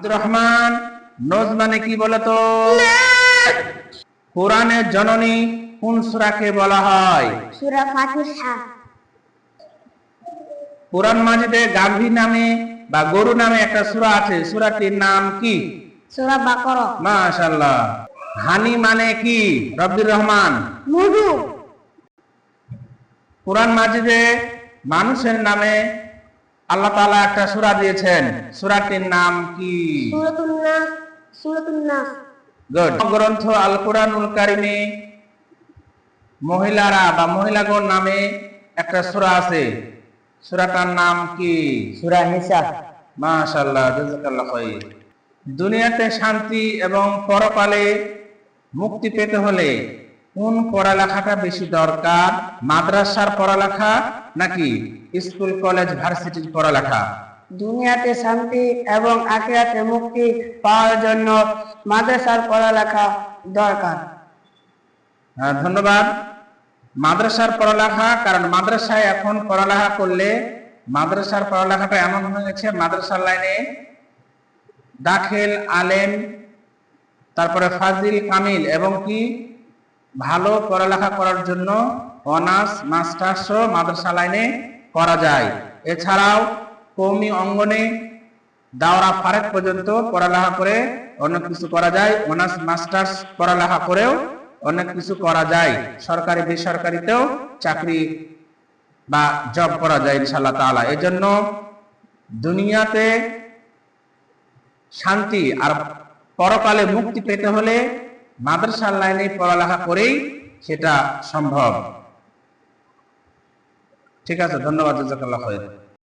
আব্দুর রহমান নজ মানে কি বলতো? কোরআনের জননী কোন সূরাকে বলা হয়? সূরা ফাতিহা। কোরআন মাজিদে গাভী নামে বা গরু নামে একটা সূরা আছে সূরাটির নাম কি? সূরা বাকারা। মাশাআল্লাহ। হানি মানে কি? রব্বির রহমান। মধু। কোরআন মাজিদে মানুষের নামে আল্লাহ তাআলা একটা সূরা দিয়েছেন। সূরাটির নাম কি? সূরাতুন নাস সূরাতুন নাস। গুড গ্রন্থ আল কোরআনুল কারিমে মহিলারা বা মহিলাগণ নামে একটা সূরা আছে। সূরাটার নাম কি? সূরা নিসা। মাশাআল্লাহ জাযাকাল্লাহ খাইর। দুনিয়াতে শান্তি এবং পরকালে মুক্তি পেতে হলে কোন পড়ালেখাটা বেশি দরকার? মাদ্রাসার পড়ালেখা নাকি স্কুল কলেজ ভার্সিটির পড়ালেখা? দুনিয়াতে শান্তি এবং আখিরাতে মুক্তি পাওয়ার জন্য মাদ্রাসার পড়ালেখা দরকার। হ্যাঁ, ধন্যবাদ। মাদ্রাসার পড়ালেখা কারণ মাদ্রাসায় এখন পড়ালেখা করলে মাদ্রাসার পড়ালেখাটা এমন হয়ে গেছে মাদ্রাসার লাইনে দাখিল আলেম তারপরে ফাজিল কামিল এবং কি? ভালো পড়ালেখা করার জন্য অনার্স, মাস্টার্স মাদ্রাসা লাইনে করা যায়। এছাড়াও কৌমি অঙ্গনে দাওরা ফারেক পর্যন্ত পড়ালেখা করে অনেক কিছু করা যায়। অনার্স, মাস্টার্স পড়ালেখা করেও অনেক কিছু করা যায়। সরকারি, বেসরকারিতেও চাকরি বা জব করা যায় ইনশাল্লাহ তাআলা। এজন্য দুনিয়াতে শান্তি আর পরকালে মুক্তি পেতে হলে মাদ্রাসার লাইনে পড়ালেখা করেই সেটা সম্ভব। ঠিক আছে ধন্যবাদ জাজাকাল্লাহ খাইর।